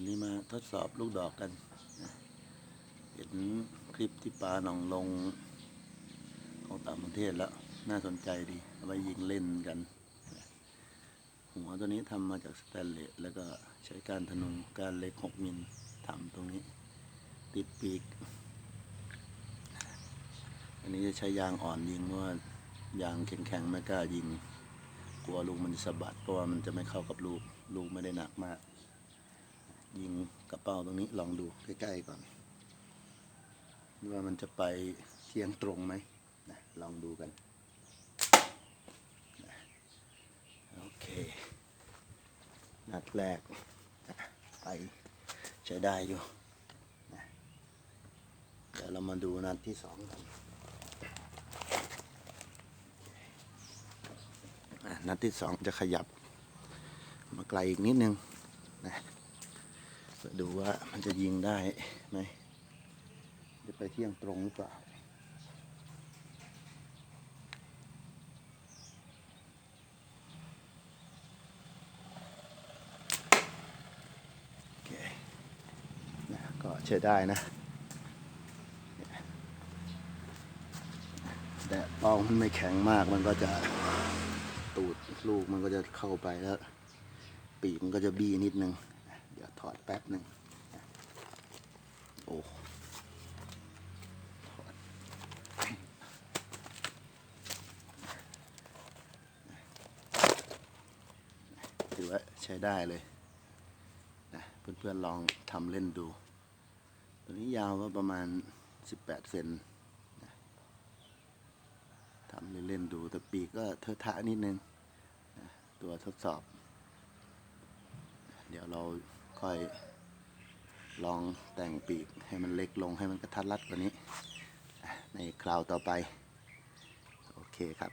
วันนี้มาทดสอบลูกดอกกันเห็นคลิปที่ปลาหนองลงของต่างประเทศแล้ว น่าสนใจดีเอาไว้ยิงเล่นกันหัวตัวนี้ทำมาจากสแตนเลสแล้วก็ใช้การธนูการเล็ก6มิลทำตรงนี้ ติดปีก อันนี้จะใช้ยางอ่อนยิงเพราะว่ายางแข็งๆไม่กล้ายิง กลัวลูกมันจะสะบัดเพราะว่ามันจะไม่เข้ากับลูก ลูกไม่ได้หนักมาก ยิงกระเป๋าตรงนี้ลองดูใกล้ๆก่อนว่ามันจะไปเทียงตรงไหมนะลองดูกันนะโอเค นัดแรกนะไปใช้ได้อยู่นะเดี๋ยวเรามาดูนัดที่สองกันนัดที่สองจะขยับมาไกลอีกนิดนึงนะ ดูว่ามันจะยิงได้ไหมจะไปเที่ยงตรงหรือเปล่าโอเคก็ใช้ได้นะแต่เป้ามันไม่แข็งมากมันก็จะตูดลูกมันก็จะเข้าไปแล้ว ปีกมันก็จะบี้นิดนึง ดี๋ยวถอดแป๊บหนึ่งโอ้ถอดถือว่าใช้ได้เลยนะเพื่อนๆลองทำเล่นดู ตัวนี้ยาวก็ประมาณ 18 เซนทำเล่นๆดูแต่ปีกก็เทอะทะนิดนึงนะตัวทดสอบ เดี๋ยวเรา ค่อยลองแต่งปีกให้มันเล็กลงให้มันกระทัดรัดกว่านี้ ในคราวต่อไป โอเคครับ